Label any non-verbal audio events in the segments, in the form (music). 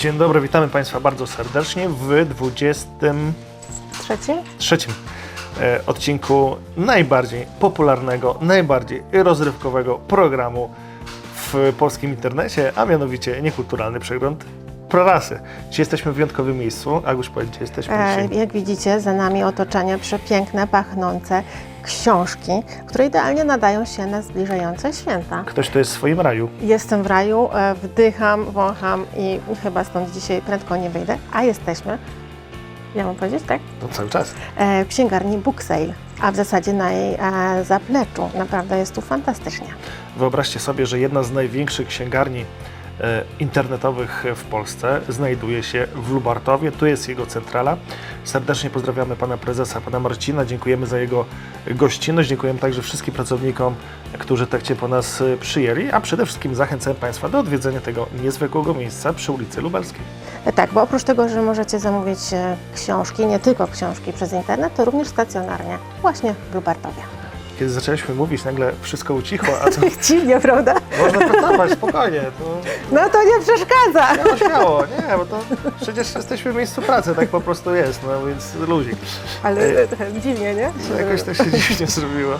Dzień dobry, witamy Państwa bardzo serdecznie w 23 Trzeci? e, odcinku najbardziej popularnego, najbardziej rozrywkowego programu w polskim internecie, a mianowicie niekulturalny przegląd prorasy. Dzisiaj jesteśmy w wyjątkowym miejscu. Aguś, powiedz, gdzie jesteśmy E, dzisiaj? jak widzicie, za nami otoczenie przepiękne, pachnące książki, które idealnie nadają się na zbliżające święta. Ktoś tu jest w swoim raju. Jestem w raju, e, wdycham, wącham i chyba stąd dzisiaj prędko nie wyjdę, a jesteśmy, ja mam powiedzieć, tak? No cały czas. E, w księgarni Book Sale, a w zasadzie na jej e, zapleczu. Naprawdę jest tu fantastycznie. Wyobraźcie sobie, że jedna z największych księgarni internetowych w Polsce znajduje się w Lubartowie. Tu jest jego centrala. Serdecznie pozdrawiamy pana prezesa, pana Marcina. Dziękujemy za jego gościnność. Dziękujemy także wszystkim pracownikom, którzy tak ciepło nas e, przyjęli, a przede wszystkim zachęcam państwa do odwiedzenia tego niezwykłego miejsca przy ulicy Lubelskiej. E, tak, bo oprócz tego, że możecie zamówić e, książki, nie tylko książki przez internet, to również stacjonarnie, właśnie w Lubartowie. Kiedy zaczęliśmy mówić, nagle wszystko ucichło, a co? (laughs) Dziwnie, prawda? Można pracować, spokojnie. To... No to nie przeszkadza. No śmiało, nie, bo to przecież jesteśmy w miejscu pracy, tak po prostu jest, no więc luzik. Ale E, dziwnie, nie? Jakoś tak się dziwnie zrobiło.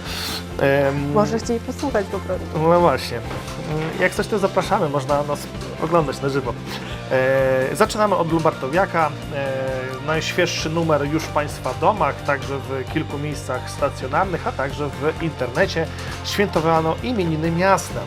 Em, Może chcieli posłuchać po prostu. No właśnie. Mm, Jak coś to zapraszamy, można nas oglądać na żywo. E, zaczynamy od Lubartowiaka. E, najświeższy numer już w Państwa domach, także w kilku miejscach stacjonarnych, a także w internecie. Świętowano imieniny miasta.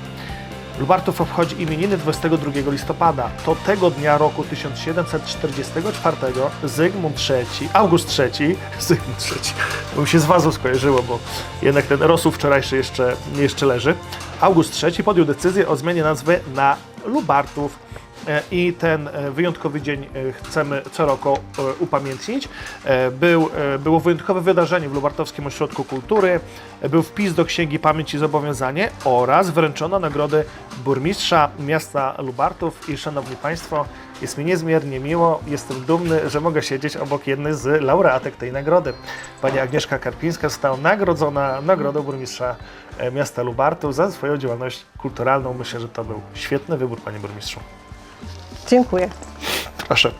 Lubartów obchodzi imieniny 22 listopada. To tego dnia roku 1744 Zygmunt III, August III, (laughs) Zygmunt III, bo mi się z wazą skojarzyło, bo jednak ten rosół wczorajszy jeszcze, jeszcze leży. August III podjął decyzję o zmianie nazwy na Lubartów. E, I ten e, wyjątkowy dzień e, chcemy co roku upamiętnić. Był, było wyjątkowe wydarzenie w Lubartowskim Ośrodku Kultury, był wpis do Księgi Pamięć i Zobowiązanie oraz wręczono nagrody burmistrza miasta Lubartów. I szanowni Państwo, jest mi niezmiernie miło, jestem dumny, że mogę siedzieć obok jednej z laureatek tej nagrody. Pani Agnieszka Karpińska została nagrodzona nagrodą burmistrza miasta Lubartów za swoją działalność kulturalną. Myślę, że to był świetny wybór, panie burmistrzu. Dziękuję. Proszę.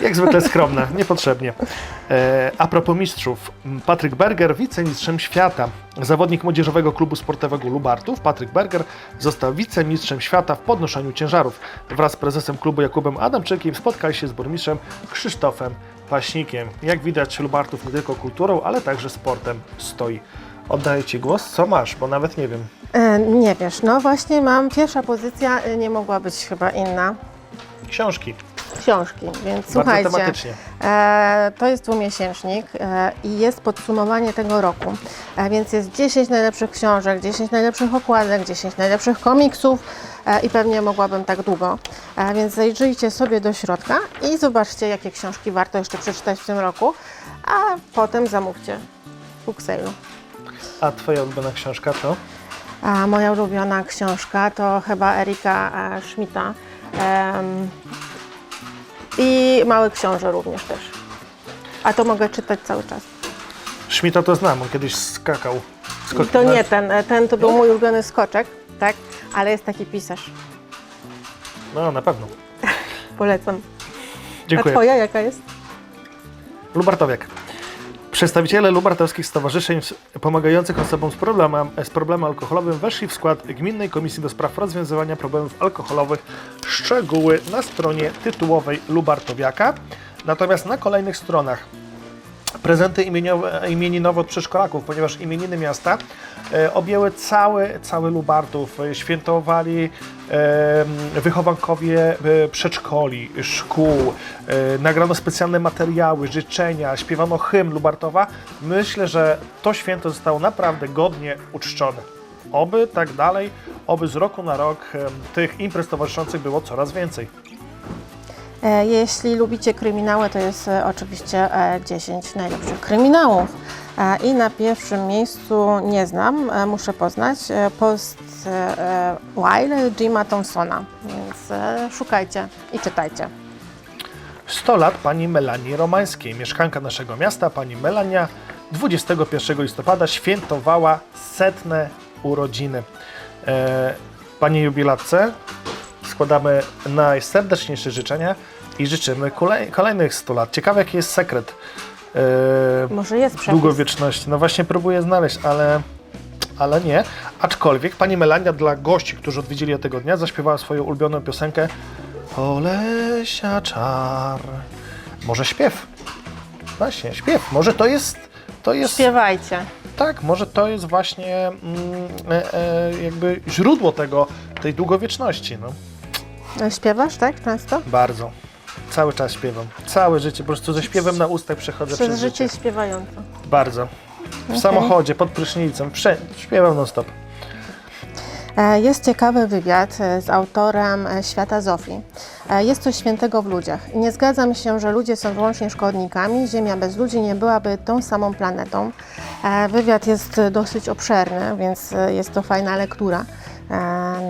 Jak zwykle skromne, (laughs) niepotrzebnie. E, a propos mistrzów, Patryk Berger, wicemistrzem świata. Zawodnik młodzieżowego klubu sportowego Lubartów, Patryk Berger, został wicemistrzem świata w podnoszeniu ciężarów. Wraz z prezesem klubu Jakubem Adamczykiem spotkali się z burmistrzem Krzysztofem Paśnikiem. Jak widać, Lubartów nie tylko kulturą, ale także sportem stoi. Oddaję Ci głos. Co masz? Bo nawet nie wiem. E, nie wiesz, no właśnie mam, pierwsza pozycja e, nie mogła być chyba inna. Książki. Książki, więc słuchajcie, tematycznie. e, to jest dwumiesięcznik e, i jest podsumowanie tego roku, e, więc jest 10 najlepszych książek, 10 najlepszych okładek, 10 najlepszych komiksów e, i pewnie mogłabym tak długo, e, więc zajrzyjcie sobie do środka i zobaczcie, jakie książki warto jeszcze przeczytać w tym roku, a potem zamówcie w book sale'u. A Twoja ulubiona książka to? A moja ulubiona książka to chyba Erika e, Schmidta. I Mały Książę również też. A to mogę czytać cały czas. Szmita to znam, on kiedyś skakał. To nie ten, e, ten to był mój ulubiony skoczek, tak? Ale jest taki pisarz. No, na pewno. (laughs) Polecam. Dziękuję. A twoja jaka jest? Lubartowiak. Przedstawiciele lubartowskich stowarzyszeń pomagających osobom z problemem, z problemem alkoholowym weszli w skład Gminnej Komisji do Spraw Rozwiązywania Problemów Alkoholowych. Szczegóły na stronie tytułowej Lubartowiaka. Natomiast na kolejnych stronach prezenty imieniowe, imieninowe od przedszkolaków, ponieważ imieniny miasta e, objęły cały, cały Lubartów. E, Świętowali e, wychowankowie e, przedszkoli, szkół, e, nagrano specjalne materiały, życzenia, śpiewano hymn Lubartowa. Myślę, że to święto zostało naprawdę godnie uczczone. Oby tak dalej, oby z roku na rok e, tych imprez towarzyszących było coraz więcej. E, Jeśli lubicie kryminały, to jest e, oczywiście e, 10 najlepszych kryminałów. E, I na pierwszym miejscu nie znam, e, muszę poznać, e, Post e, e, Wild Jima Thompsona. Więc e, szukajcie i czytajcie. 100 lat pani Melanii Romańskiej. Mieszkanka naszego miasta, pani Melania 21 listopada świętowała setne urodziny. E, Pani jubilatce składamy najserdeczniejsze życzenia i życzymy kolej, kolejnych 100 lat. Ciekawe, jaki jest sekret e, Może jest przepis. długowieczności. No właśnie próbuję znaleźć, ale, ale nie. Aczkolwiek pani Melania dla gości, którzy odwiedzili tego dnia, zaśpiewała swoją ulubioną piosenkę Olesia czar. Może śpiew? Właśnie, śpiew. Może to jest... To jest Śpiewajcie. tak, może to jest właśnie mm, e, e, jakby źródło tego, tej długowieczności. No. E, Śpiewasz, tak? Często? Bardzo. Cały czas śpiewam. Całe życie. Po prostu ze śpiewem na ustach przechodzę Przez przez życie życie. śpiewająco. Bardzo. W samochodzie, pod prysznicem, wszędzie. Śpiewam non stop. E, Jest ciekawy wywiad e, z autorem Świata Zofii. Jest coś świętego w ludziach. Nie zgadzam się, że ludzie są wyłącznie szkodnikami. Ziemia bez ludzi nie byłaby tą samą planetą. Wywiad jest dosyć obszerny, więc jest to fajna lektura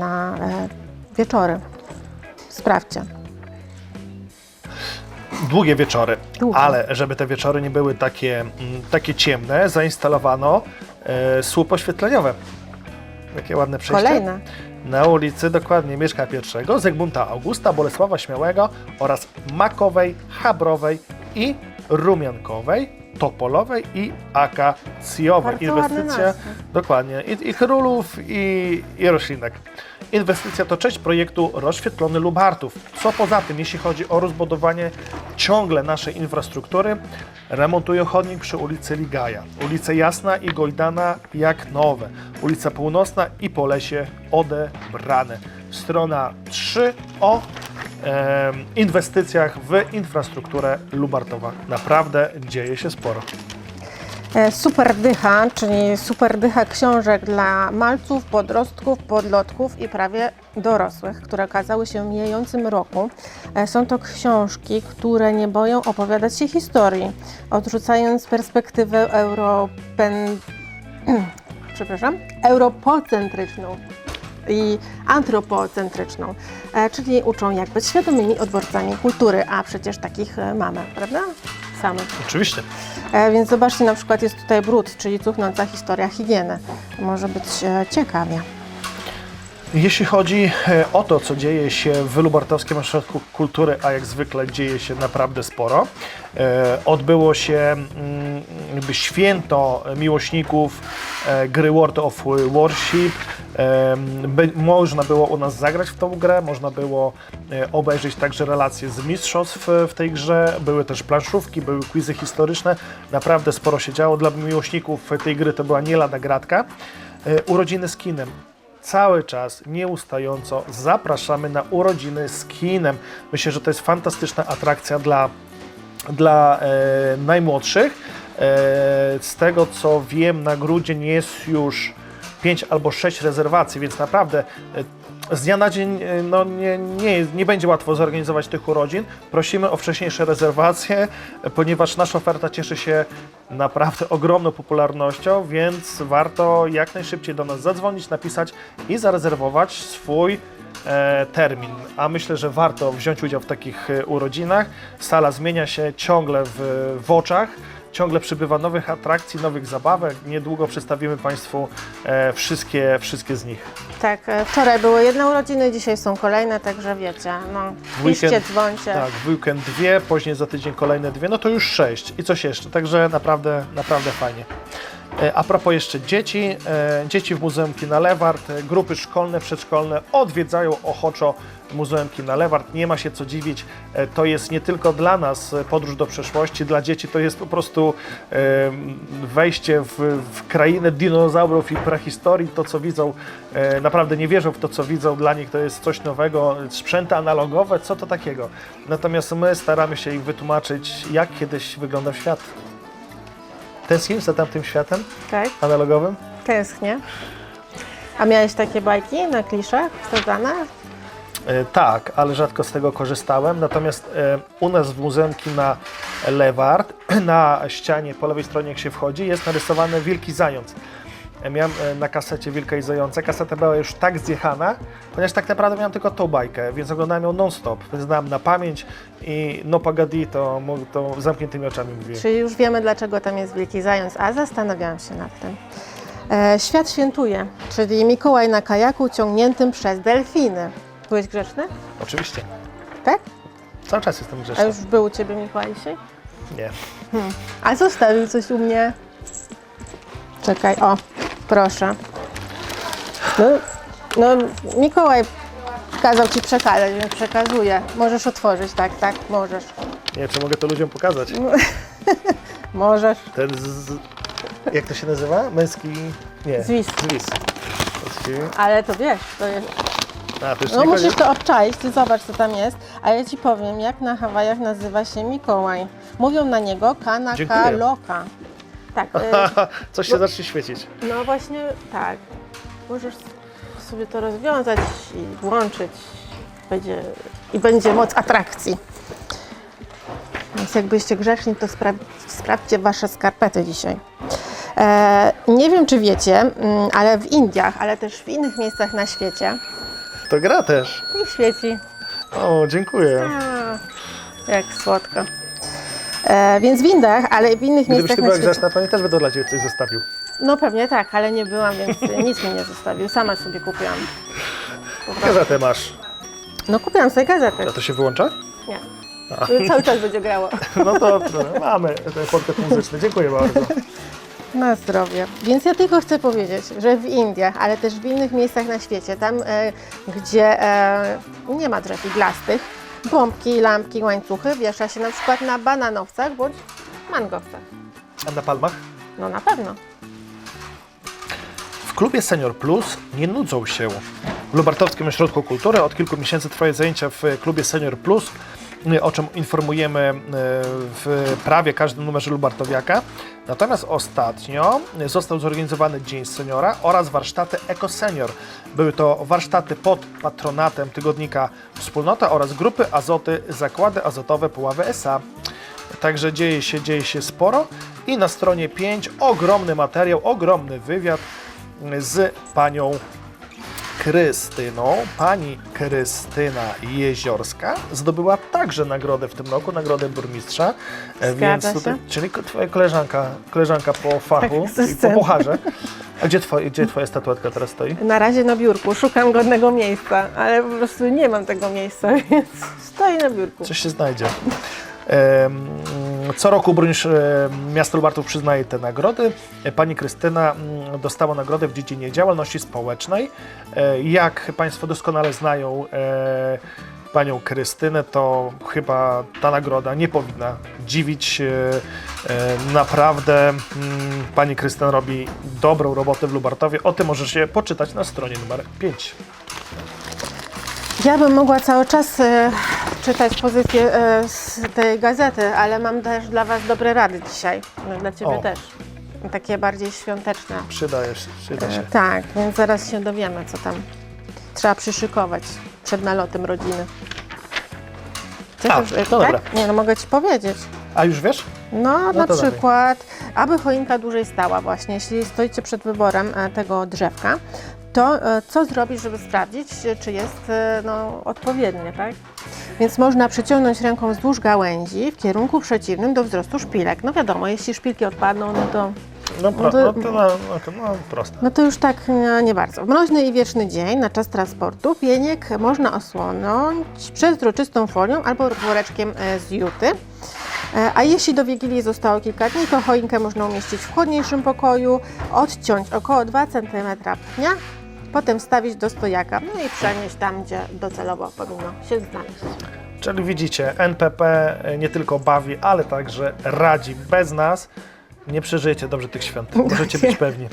na wieczory. Sprawdźcie. Długie wieczory, Długie. ale żeby te wieczory nie były takie, mm, takie ciemne, zainstalowano e, słup oświetleniowe. Jakie ładne przejście. Kolejne. Na ulicy dokładnie Mieszka I, Zygmunta Augusta, Bolesława Śmiałego oraz Makowej, Chabrowej i Rumiankowej, Topolowej i Akacjowej. Bardzo nazwy. dokładnie, i, i królów, i, i roślinek. Inwestycja to część projektu Rozświetlony Lubartów. Co poza tym, jeśli chodzi o rozbudowanie ciągle naszej infrastruktury, remontują chodnik przy ulicy Ligaja, ulice Jasna i Gojdana jak nowe, ulica Północna i Polesie odebrane. Strona 3 o inwestycjach w infrastrukturę Lubartowa. Naprawdę dzieje się sporo. E, Super dycha, czyli super dycha książek dla malców, podrostków, podlotków i prawie dorosłych, które okazały się w mijającym roku. E, Są to książki, które nie boją opowiadać się historii, odrzucając perspektywę europen... (clears throat) przepraszam, europocentryczną i antropocentryczną, e, czyli uczą jak być świadomymi odbiorcami kultury, a przecież takich e, mamy, prawda? Samych. Oczywiście. E, Więc zobaczcie, na przykład jest tutaj brud, czyli cuchnąca historia higieny. Może być ciekawie. Jeśli chodzi e, o to, co dzieje się w Lubartowskim Ośrodku Kultury, a jak zwykle dzieje się naprawdę sporo, e, odbyło się mm, jakby święto miłośników e, gry World of Warship. Można było u nas zagrać w tą grę, można było obejrzeć także relacje z mistrzostw w tej grze, były też planszówki, były quizy historyczne, naprawdę sporo się działo. Dla miłośników tej gry to była nie lada gratka. Urodziny z kinem cały czas nieustająco zapraszamy na urodziny z kinem. Myślę, że to jest fantastyczna atrakcja dla, dla e, najmłodszych. E, z tego co wiem, na grudzień jest już 5 albo 6 rezerwacji, więc naprawdę e, z dnia na dzień e, no, nie, nie, nie będzie łatwo zorganizować tych urodzin. Prosimy o wcześniejsze rezerwacje, e, ponieważ nasza oferta cieszy się naprawdę ogromną popularnością, więc warto jak najszybciej do nas zadzwonić, napisać i zarezerwować swój termin. A myślę, że warto wziąć udział w takich e, urodzinach. Sala zmienia się ciągle w, w oczach. Ciągle przybywa nowych atrakcji, nowych zabawek. Niedługo przedstawimy Państwu e, wszystkie, wszystkie z nich. Tak, e, wczoraj były jedne urodziny, dzisiaj są kolejne, także wiecie, no, W weekend- dzwońcie. Tak, w weekend dwie, później za tydzień kolejne dwie, no to już sześć i coś jeszcze, także naprawdę, naprawdę fajnie. E, A propos jeszcze dzieci, e, dzieci w Muzeum Kina Lewart, e, grupy szkolne, przedszkolne odwiedzają ochoczo Muzeum Kina Lewart. Nie ma się co dziwić, to jest nie tylko dla nas podróż do przeszłości, dla dzieci to jest po prostu wejście w, w krainę dinozaurów i prehistorii. To, co widzą, naprawdę nie wierzą w to, co widzą. Dla nich to jest coś nowego, sprzęty analogowe, co to takiego. Natomiast my staramy się im wytłumaczyć, jak kiedyś wyglądał świat. Tęsknisz za tamtym światem Tak, analogowym? tęsknię. A miałeś takie bajki na kliszach wsadzane? E, Tak, ale rzadko z tego korzystałem. Natomiast e, u nas w Muzeum Kina Lewart (clears throat) na ścianie po lewej stronie, jak się wchodzi, jest narysowany wielki zając. E, Miałem e, na kasecie Wilka i Zająca. Kaseta była już tak zjechana, ponieważ tak naprawdę miałem tylko tą bajkę, więc oglądałem ją non-stop. Znałem na pamięć i no pagadi to, to zamkniętymi oczami mówiłem. Czyli już wiemy, dlaczego tam jest wielki zając, a zastanawiałam się nad tym. E, świat świętuje, czyli Mikołaj na kajaku ciągniętym przez delfiny. Byłeś grzeczny? Oczywiście. Tak? Cały czas jestem A grzeczny. już był u Ciebie Mikołaj dzisiaj? Nie. A zostawił coś u mnie? Czekaj, o, proszę. No, no Mikołaj kazał Ci przekazać, więc przekazuję. Możesz otworzyć, tak, tak, możesz. Nie czy mogę to ludziom pokazać. (laughs) Możesz. Ten z... Jak to się nazywa? Męski... Nie. Zwis. Zwis. Ale to wiesz, to jest... A, to już No nie musisz koniec? to obczaić, Ty zobacz co tam jest. A ja Ci powiem, jak na Hawajach nazywa się Mikołaj. Mówią na niego Kanaka. Loka. Tak, y, (laughs) Coś się zacznie świecić. No właśnie tak. Możesz sobie to rozwiązać i włączyć. Będzie, I będzie moc atrakcji. Więc jakbyście grzeczni, to spra- sprawdźcie wasze skarpety dzisiaj. E, nie wiem, czy wiecie, mm, ale w Indiach, ale też w innych miejscach na świecie To gra też. nie świeci. O, dziękuję. A, jak słodko. E, więc w Indiach, ale w innych Gdybyś miejscach ty na była świecie. grzeczna, pewnie też będę dla Ciebie coś zostawił. No pewnie tak, ale nie byłam, więc (laughs) nic mi nie zostawił. Sama sobie kupiłam. Po prostu. Gazetę masz. No kupiłam sobie gazetę. A to się wyłącza? Nie. Cały czas będzie grało. (laughs) No to no, mamy ten podcast muzyczny. Dziękuję bardzo. (laughs) Na zdrowie. Więc ja tylko chcę powiedzieć, że w Indiach, ale też w innych miejscach na świecie, tam e, gdzie e, nie ma drzew iglastych, bombki, lampki, łańcuchy wiesza się na przykład na bananowcach bądź mangowcach. A na palmach? No na pewno. W klubie Senior Plus nie nudzą się. W Lubartowskim Ośrodku Kultury od kilku miesięcy trwają zajęcia w klubie Senior Plus, o czym informujemy e, w prawie każdym numerze Lubartowiaka. Natomiast ostatnio został zorganizowany Dzień Seniora oraz warsztaty Eko Senior. Były to warsztaty pod patronatem tygodnika Wspólnota oraz grupy Azoty Zakłady Azotowe Puławy SA. Także dzieje się, dzieje się sporo i na stronie 5 ogromny materiał, ogromny wywiad z panią Krystyną. Pani Krystyna Jeziorska zdobyła także nagrodę w tym roku, nagrodę burmistrza. E, Zgadza Więc tutaj, się. czyli twoja koleżanka, koleżanka po fachu Tak, i po pucharze. A gdzie, twoje, gdzie twoja statuetka teraz stoi? Na razie na biurku, szukam godnego miejsca, ale po prostu nie mam tego miejsca, (laughs) więc stoję na biurku. Coś się znajdzie. Em, Co roku burmistrz em, miasta Lubartów przyznaje te nagrody. E, Pani Krystyna mm, dostała nagrodę w dziedzinie działalności społecznej. E, Jak Państwo doskonale znają e, Panią Krystynę, to chyba ta nagroda nie powinna dziwić. E, e, Naprawdę mm, Pani Krystyna robi dobrą robotę w Lubartowie. O tym możecie poczytać na stronie numer 5. Ja bym mogła cały czas e, czytać pozycję e, z tej gazety, ale mam też dla Was dobre rady dzisiaj. No, dla Ciebie O. też. Takie bardziej świąteczne. Przydaje się. Przyda się. E, tak, więc zaraz się dowiemy, co tam trzeba przyszykować przed nalotem rodziny. Chcesz A, no tak? dobra. Nie, no mogę Ci powiedzieć. A już wiesz? No, na to dawaj. przykład, aby choinka dłużej stała właśnie, jeśli stoicie przed wyborem e, tego drzewka, to e, co zrobić, żeby sprawdzić, czy jest e, no, odpowiednie, tak? Więc można przyciągnąć ręką wzdłuż gałęzi w kierunku przeciwnym do wzrostu szpilek. No wiadomo, jeśli szpilki odpadną, no to, No, pro, to- no, to, no, no, no proste. no to już tak nie, nie bardzo. W mroźny i wieczny dzień na czas transportu pieniek można osłonąć przezroczystą folią albo woreczkiem e, z juty. A jeśli do Wigilii zostało kilka dni, to choinkę można umieścić w chłodniejszym pokoju, odciąć około 2 cm pnia, potem wstawić do stojaka, no i przenieść tam, gdzie docelowo powinno się znaleźć. Czyli widzicie, NPP nie tylko bawi, ale także radzi. Bez nas nie przeżyjecie dobrze tych świąt. (laughs) Możecie być pewni.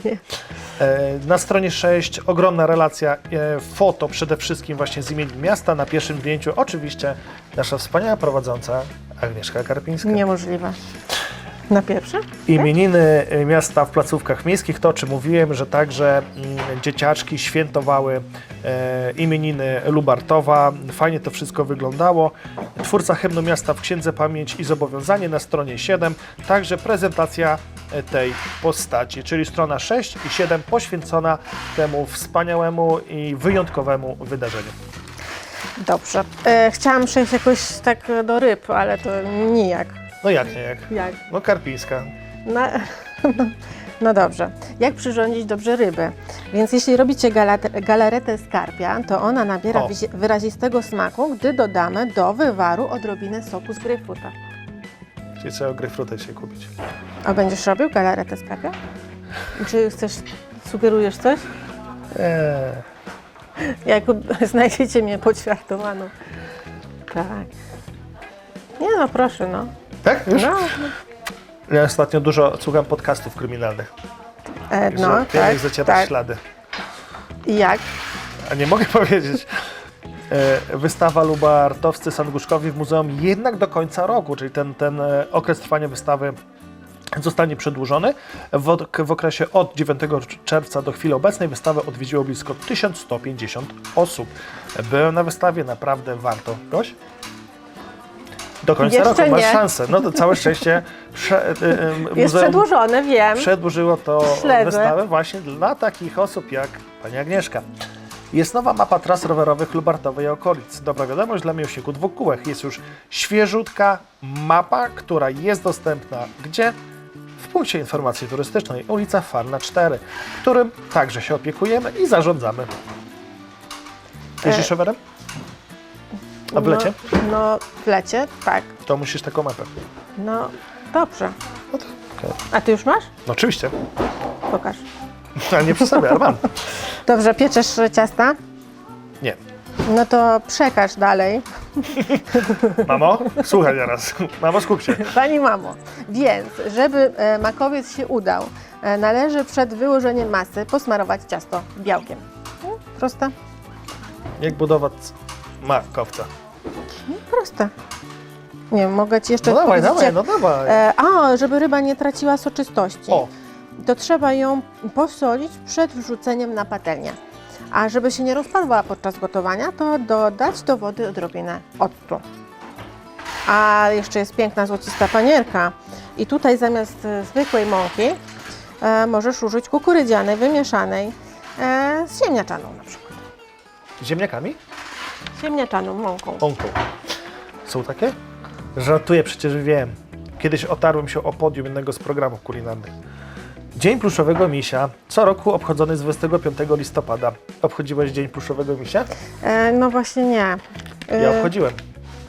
E, Na stronie 6 ogromna relacja e, foto przede wszystkim właśnie z imienin miasta. Na pierwszym zdjęciu oczywiście nasza wspaniała prowadząca Agnieszka Karpińska. Niemożliwe. Na pierwsze? Imieniny e, miasta w placówkach miejskich, to o czym mówiłem, że także mm, dzieciaczki świętowały e, imieniny Lubartowa. Fajnie to wszystko wyglądało. Twórca hymnu miasta w Księdze Pamięć i Zobowiązanie na stronie 7, także prezentacja e, tej postaci, czyli strona 6 i 7 poświęcona temu wspaniałemu i wyjątkowemu wydarzeniu. Dobrze. E, chciałam przejść jakoś tak do ryb, ale to nijak. No jak nie jak? Jak? No Karpińska. Na, (laughs) No dobrze. Jak przyrządzić dobrze ryby? Więc jeśli robicie galaretę skarpia, to ona nabiera O. wyrazistego smaku, gdy dodamy do wywaru odrobinę soku z grejpfruta. Czyli trzeba grejpfrutę się kupić. A będziesz robił galaretę skarpia? Czy chcesz, sugerujesz coś? Eee. Jak (laughs) znajdziecie mnie poćwiartowaną. Tak. Nie no, proszę, no. Tak? Już? No, Ja ostatnio dużo słucham podcastów kryminalnych. e, No, no tak, zacierać tak. ślady. I jak? A nie mogę (laughs) powiedzieć. E, Wystawa Lubartowscy Sandguszkowi w muzeum jednak do końca roku, czyli ten, ten e, okres trwania wystawy zostanie przedłużony. W, ok- w okresie od 9 czerwca do chwili obecnej wystawę odwiedziło blisko 1150 osób. Byłem na wystawie, naprawdę warto. Goś? Do końca Jeszcze roku masz nie. szansę. No to całe szczęście prze, e, e, Jest muzeum przedłużone, wiem. przedłużyło to Śledzę. wystawę właśnie dla takich osób jak pani Agnieszka. Jest nowa mapa tras rowerowych Lubartowej i okolic. Dobra wiadomość dla miłośników dwóch kółek. Jest już świeżutka mapa, która jest dostępna gdzie? W punkcie informacji turystycznej ulica Farna 4, którym także się opiekujemy i zarządzamy. Jeździsz E, rowerem? A w lecie? No, no w lecie, tak. To musisz taką mapę. No dobrze. No to, okej. A ty już masz? no oczywiście, Pokaż. (laughs) ale nie przy sobie, ale mam. Dobrze, pieczesz ciasta? Nie. No to przekaż dalej. (laughs) Mamo, słuchaj teraz. Mamo, skup się. Pani mamo, więc żeby e, makowiec się udał, e, należy przed wyłożeniem masy posmarować ciasto białkiem. No, Proste? Jak budować makowca? Proste. Nie wiem, mogę Ci jeszcze No dawaj, powiedzieć, dawaj, jak- no dawaj. E, a, żeby ryba nie traciła soczystości, O, to trzeba ją posolić przed wrzuceniem na patelnię. A żeby się nie rozpadła podczas gotowania, to dodać do wody odrobinę octu. A jeszcze jest piękna złocista panierka. I tutaj zamiast e, zwykłej mąki e, możesz użyć kukurydzianej, wymieszanej e, z ziemniaczaną na przykład. ziemniakami? Ziemniaczaną mąką. Onką. Są takie? Żartuję, przecież wiem. Kiedyś otarłem się o podium jednego z programów kulinarnych. Dzień pluszowego misia, co roku obchodzony z 25 listopada. Obchodziłeś Dzień pluszowego misia? E, no właśnie nie. E, Ja obchodziłem.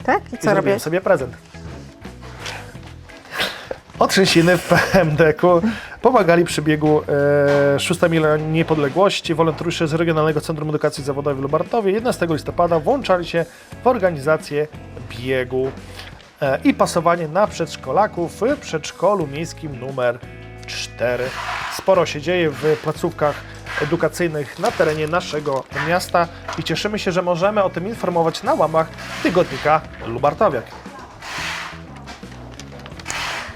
Tak? I I co zrobiłem robisz? sobie prezent. Otrzęsiny w PMDK-u pomagali przy biegu e, 6 Mila Niepodległości. Wolontariusze z Regionalnego Centrum Edukacji Zawodowej w Lubartowie 11 listopada włączali się w organizację biegu e, i pasowanie na przedszkolaków w przedszkolu miejskim numer 4. Sporo się dzieje w placówkach edukacyjnych na terenie naszego miasta i cieszymy się, że możemy o tym informować na łamach tygodnika Lubartowiak.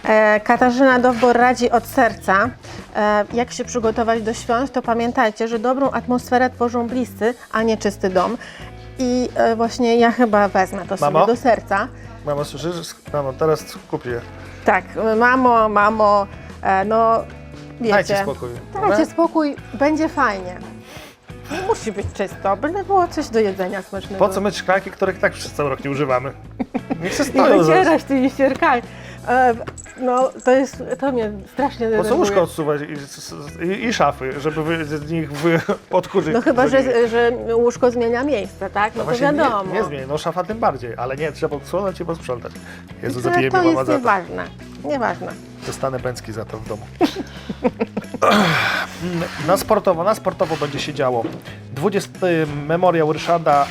E, Katarzyna Dowbor radzi od serca. E, jak się przygotować do świąt, to pamiętajcie, że dobrą atmosferę tworzą bliscy, a nie czysty dom. I e, właśnie ja chyba wezmę to Mamo? sobie do serca. Mamo, słyszysz? Mamo, teraz skup się. Tak, mamo, mamo, no wiecie. Dajcie spokój. Dajcie spokój, będzie fajnie. Nie musi być czysto, byle było coś do jedzenia smacznego. Po co myć szklanki, których tak przez cały rok nie używamy? (laughs) Niech się I stoją. wycierasz tymi ścierkami. No, to jest, to mnie strasznie Po co denerwuje. łóżko odsuwać i, i, i szafy, żeby wy, z nich wy, odkurzyć? No chyba, że, że łóżko zmienia miejsce, tak? No, to właśnie wiadomo. Nie, nie zmieni, no szafa tym bardziej, ale nie, trzeba odsunąć i posprzątać. Jezu, Ale zabije to mnie mama jest za to. nieważne. Nieważne. Dostanę bęcki za to w domu. (laughs) Na sportowo, na sportowo będzie się działo. 20. Memoriał Ryszarda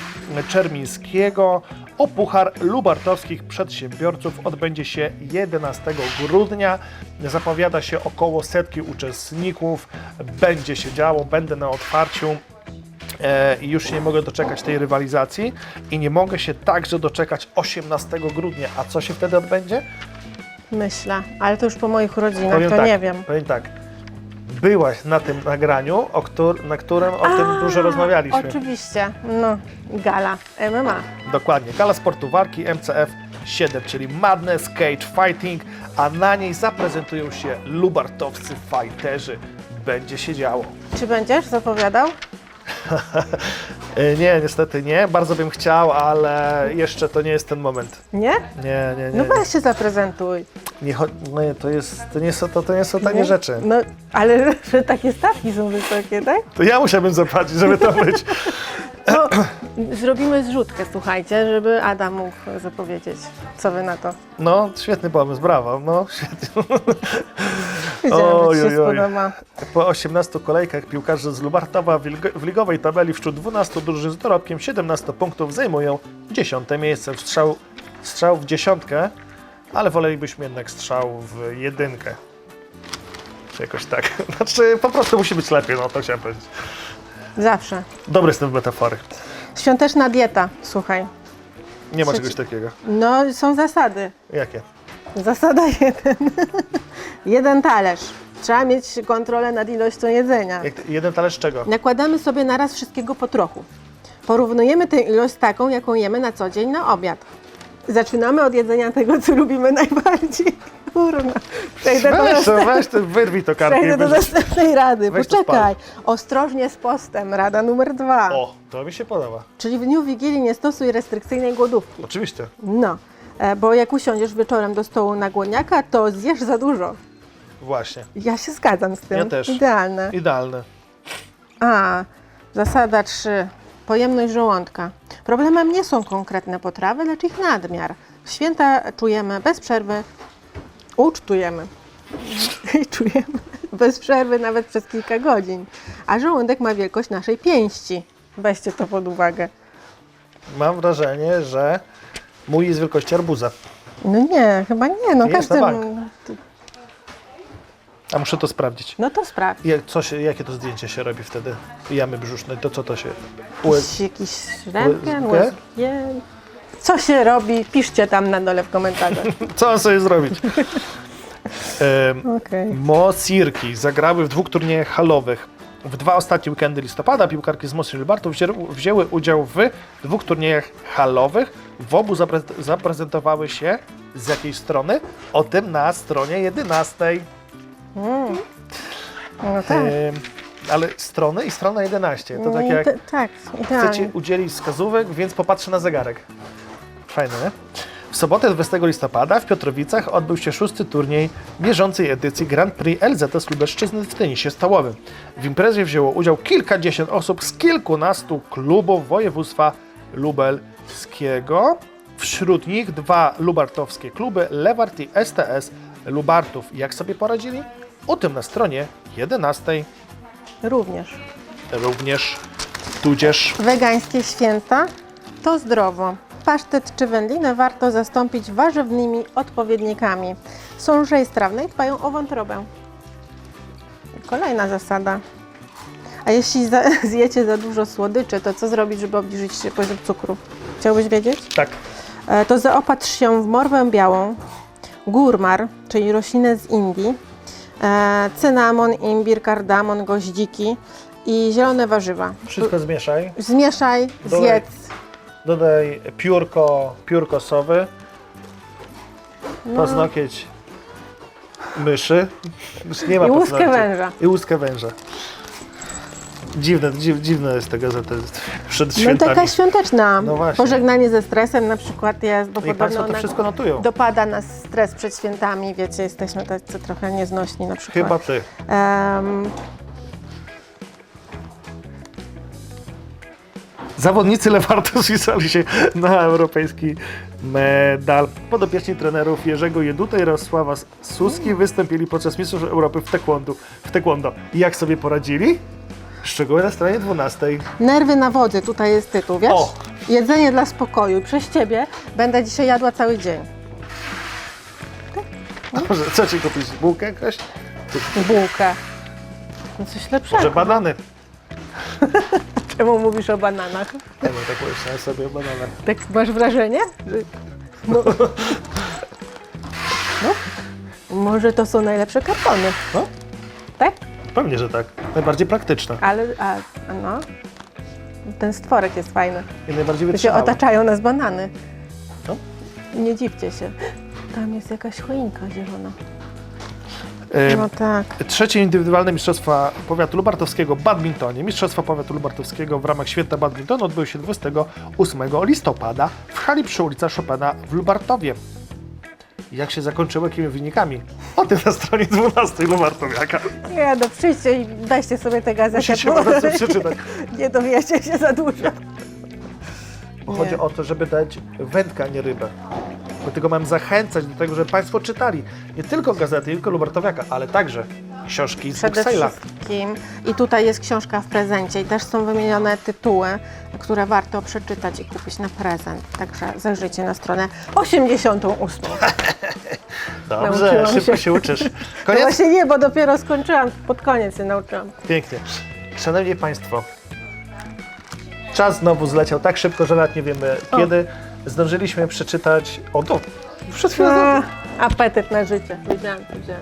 Czermińskiego o Puchar Lubartowskich Przedsiębiorców odbędzie się 11 grudnia. Zapowiada się około setki uczestników. Będzie się działo, będę na otwarciu. E, i już nie mogę doczekać tej rywalizacji i nie mogę się także doczekać 18 grudnia. A co się wtedy odbędzie? Myślę, ale to już po moich rodzinach, Powiem to tak, nie wiem. Powiem tak. Byłaś na tym nagraniu, o któr, na którym o tym dużo rozmawialiśmy. Oczywiście, no, gala MMA. Dokładnie. Gala sportu walki MCF 7, czyli Madness Cage Fighting, a na niej zaprezentują się lubartowscy fighterzy. Będzie się działo. Czy będziesz zapowiadał? (laughs) E, Nie, niestety nie. Bardzo bym chciał, ale jeszcze to nie jest ten moment. Nie? Nie, nie, nie. No weź się zaprezentuj. nie, cho- nie to, jest, to, nie są, to, to nie są tanie Nie? rzeczy. No, ale (laughs) że takie stawki są wysokie, tak? To ja musiałbym zapłacić, żeby to (laughs) być. No, (clears throat) zrobimy zrzutkę, słuchajcie, żeby Adam mógł zapowiedzieć. Co wy na to? No, świetny pomysł, brawo. No, świetnie. Wiedziałam, że Oj, ci się oj, oj. spodoba. Po 18 kolejkach piłkarze z Lubartowa w lig- w ligowej tabeli wśród 12 drużyn z dorobkiem 17 punktów zajmują 10 miejsce. Strzał, strzał w dziesiątkę, ale wolelibyśmy jednak strzał w jedynkę. Czy jakoś tak. (laughs) Znaczy, po prostu musi być lepiej, no to chciałem powiedzieć. Zawsze. Dobry jestem w metafory. Świąteczna dieta, słuchaj. Nie ma czegoś takiego. No, są zasady. Jakie? Zasada (laughs) jeden. jeden talerz. Trzeba mieć kontrolę nad ilością jedzenia. Jak, jeden talerz czego? Nakładamy sobie naraz wszystkiego po trochu. Porównujemy tę ilość z taką, jaką jemy na co dzień na obiad. Zaczynamy od jedzenia tego, co lubimy najbardziej. (laughs) Kurna. Przejdę do, Weź to, następnej, weź to, wyrwij to kartę. przejdę do będziesz- następnej rady. Weź to Poczekaj. Ostrożnie z postem. Rada numer dwa. O, to mi się podoba. Czyli w dniu Wigilii nie stosuj restrykcyjnej głodówki. Oczywiście. No, e, bo jak usiądziesz wieczorem do stołu na głodniaka, to zjesz za dużo. Właśnie. Ja się zgadzam z tym. Ja też. Idealne. Idealne. A, zasada 3. Pojemność żołądka. Problemem nie są konkretne potrawy, lecz ich nadmiar. W święta czujemy bez przerwy, ucztujemy (laughs) i czujemy bez przerwy nawet przez kilka godzin. A żołądek ma wielkość naszej pięści. Weźcie to pod uwagę. Mam wrażenie, że mój jest wielkości arbuza. No nie, chyba nie. No Jest każdy. bank. A muszę to sprawdzić. No to sprawdź. Jak, co się, jakie to zdjęcie się robi wtedy? Jamy brzusznej, to co to się... Jakiś, jakiś rentgen, USG? USG. Co się robi? Piszcie tam na dole w komentarzach. (laughs) Co mam sobie zrobić? (laughs) Okej. Mosirki zagrały w dwóch turniejach halowych. W dwa ostatnie weekendy listopada piłkarki z Mosir Libartów wzię- wzięły udział w dwóch turniejach halowych. W obu zapre- zaprezentowały się z jakiej strony? O tym na stronie 11. No tak. Em, ale strony i strona 11. To tak i jak tak, chcecie udzielić wskazówek, więc popatrzę na zegarek. Fajne, nie? W sobotę 20 listopada w Piotrowicach odbył się szósty turniej bieżącej edycji Grand Prix LZS Lubelszczyzny w tenisie stołowym. W imprezie wzięło udział kilkadziesiąt osób z kilkunastu klubów województwa lubelskiego. Wśród nich dwa lubartowskie kluby, Lewart i STS Lubartów. Jak sobie poradzili? O tym na stronie 11. Również. Również, tudzież Wegańskie święta to zdrowo. Pasztet czy wędlinę warto zastąpić warzywnymi odpowiednikami. Są lżej strawne i dbają o wątrobę. Kolejna zasada. A jeśli za, (laughs) zjecie za dużo słodyczy, to co zrobić, żeby obniżyć się poziom cukru? Chciałbyś wiedzieć? tak. E, to zaopatrz się w morwę białą, gurmar, czyli roślinę z Indii, cynamon, imbir, kardamon, goździki i zielone warzywa. Wszystko zmieszaj. Zmieszaj, Dodaj- zjedz. Dodaj piórko, piórko sowy, No. paznokieć myszy. Już nie ma I łuskę węża. I łuskę węża. Dziwne, dziw, dziwne jest tego, że to jest przed No świętami. taka świąteczna. No właśnie. Pożegnanie ze stresem na przykład jest, bo I Państwo podobno to ona wszystko notują. dopada nas stres przed świętami, wiecie, jesteśmy tacy trochę nieznośni na przykład. Chyba ty. Em, Zawodnicy Lewartu spisali się na europejski medal. Podopieczni trenerów Jerzego Jeduta i Jarosława Suski wystąpili podczas Mistrzostw Europy w taekwondo. W taekwondo. I jak sobie poradzili? Szczegóły na stronie 12. nerwy na wodzy, tutaj jest tytuł, wiesz? O! Jedzenie dla spokoju. Przez ciebie będę dzisiaj jadła cały dzień. Może co ci kupić? Bułkę jakaś? Bułkę. No coś lepszego. Może banany? (laughs) Czemu mówisz o bananach? Nie wiem, tak pomyślałem sobie o bananach. Tak masz wrażenie? Że... No. (laughs) no. Może to są najlepsze kartony. No, Tak? Pewnie, że tak. Najbardziej praktyczne Ale, a, no. Ten stworek jest fajny. i najbardziej To się otaczają nas banany. No. Nie dziwcie się. Tam jest jakaś choinka zielona. E, No tak. Trzecie indywidualne Mistrzostwa Powiatu Lubartowskiego w badmintonie. Mistrzostwa Powiatu Lubartowskiego w ramach Święta Badmintonu odbyły się 28 listopada w hali przy ulicy Chopina w Lubartowie. Jak się zakończyły, jakimi wynikami? O tym na stronie 12 Lubartowiaka. Nie, no przyjdźcie i dajcie sobie tę gazetę. Musicie po prostu przeczytać. (laughs) Nie dowiecie się za dużo. Bo Nie. Chodzi o to, żeby dać wędkę, a nie rybę. Dlatego mam zachęcać do tego, żeby Państwo czytali nie tylko gazety, nie tylko Lubartowiaka, ale także książki z Przede wszystkim. I tutaj jest książka w prezencie i też są wymienione tytuły, które warto przeczytać i kupić na prezent. Także zajrzyjcie na stronę 88. (laughs) Dobrze, Nauczyłam szybko się. się uczysz. (laughs) No Koniec? właśnie nie, bo dopiero skończyłam, pod koniec się nauczyłam. Pięknie. Szanowni Państwo, czas znowu zleciał tak szybko, że nawet nie wiemy O. kiedy. Zdążyliśmy przeczytać. O, to przed chwilą. A, apetyt na życie. Widziałam, widziałam.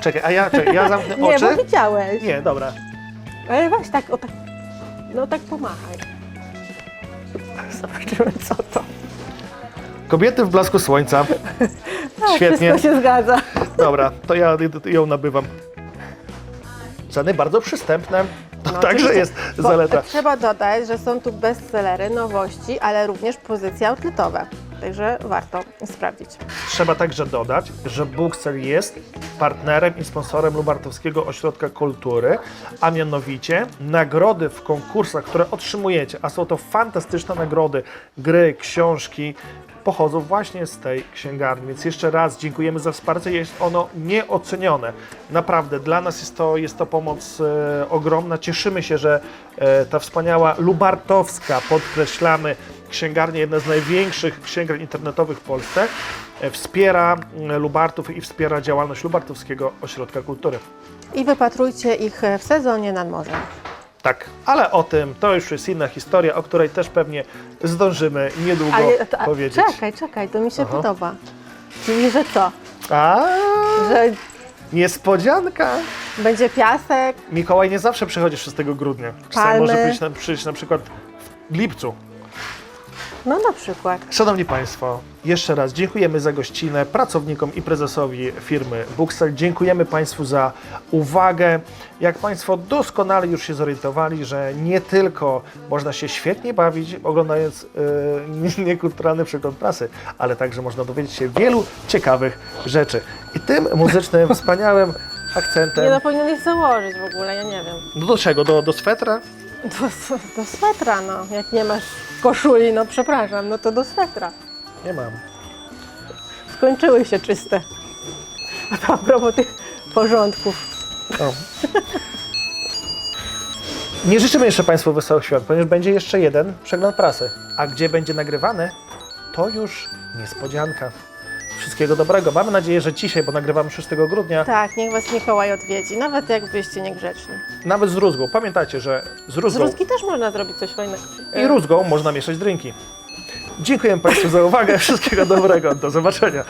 Czekaj, a ja, czekaj, ja zamknę Nie, oczy. bo widziałeś. Nie, dobra. Ale weź tak, o tak, no tak pomachaj. Zobaczymy co to. Kobiety w blasku słońca. A, (laughs) Świetnie. Wszystko się zgadza. Dobra, to ja ją nabywam. Ceny bardzo przystępne. To No, także oczywiście, jest bo zaleta. Trzeba dodać, że są tu bestsellery, nowości, ale również pozycje outletowe. Także warto sprawdzić. Trzeba także dodać, że Booksell jest partnerem i sponsorem Lubartowskiego Ośrodka Kultury, a mianowicie nagrody w konkursach, które otrzymujecie, a są to fantastyczne nagrody, gry, książki, pochodzą właśnie z tej księgarni. Więc jeszcze raz dziękujemy za wsparcie. Jest ono nieocenione. Naprawdę, dla nas jest to, jest to pomoc e, ogromna. Cieszymy się, że e, ta wspaniała Lubartowska, podkreślamy, księgarnia, jedna z największych księgarni internetowych w Polsce, e, wspiera e, Lubartów i wspiera działalność Lubartowskiego Ośrodka Kultury. I wypatrujcie ich w sezonie nad morzem. Tak, ale o tym to już jest inna historia, o której też pewnie zdążymy niedługo Ale to, a, powiedzieć. czekaj, czekaj, to mi się Aha. podoba. Czyli, że co? A, Że niespodzianka! będzie piasek, Mikołaj nie zawsze przychodzi 6 grudnia. Czasami Palmy. może przyjść na, przyjść na przykład w lipcu. No na przykład. Szanowni Państwo, jeszcze raz dziękujemy za gościnę pracownikom i prezesowi firmy Booksell. Dziękujemy Państwu za uwagę. Jak Państwo doskonale już się zorientowali, że nie tylko można się świetnie bawić oglądając (laughs) yy, niekulturalny przegląd prasy, ale także można dowiedzieć się wielu ciekawych rzeczy. I tym muzycznym, wspaniałym akcentem... Nie no, powinieneś założyć w ogóle, ja nie wiem. No do czego? Do, do swetra? Do, do swetra, no. Jak nie masz koszuli, no przepraszam, no to do swetra. Nie mam. Skończyły się czyste. A to a propos tych porządków. O. Nie życzymy jeszcze Państwu wesołych świąt, ponieważ będzie jeszcze jeden przegląd prasy. A gdzie będzie nagrywany, to już niespodzianka. Wszystkiego dobrego. Mamy nadzieję, że dzisiaj, bo nagrywamy 6 grudnia, Tak, niech was Mikołaj odwiedzi, nawet jak byście niegrzeczni. nawet z rózgą. Pamiętajcie, że z Z rózgą Ruski też można zrobić coś fajnego. i rózgą można mieszać drinki. Dziękuję Państwu za uwagę. (laughs) Wszystkiego dobrego. Do zobaczenia.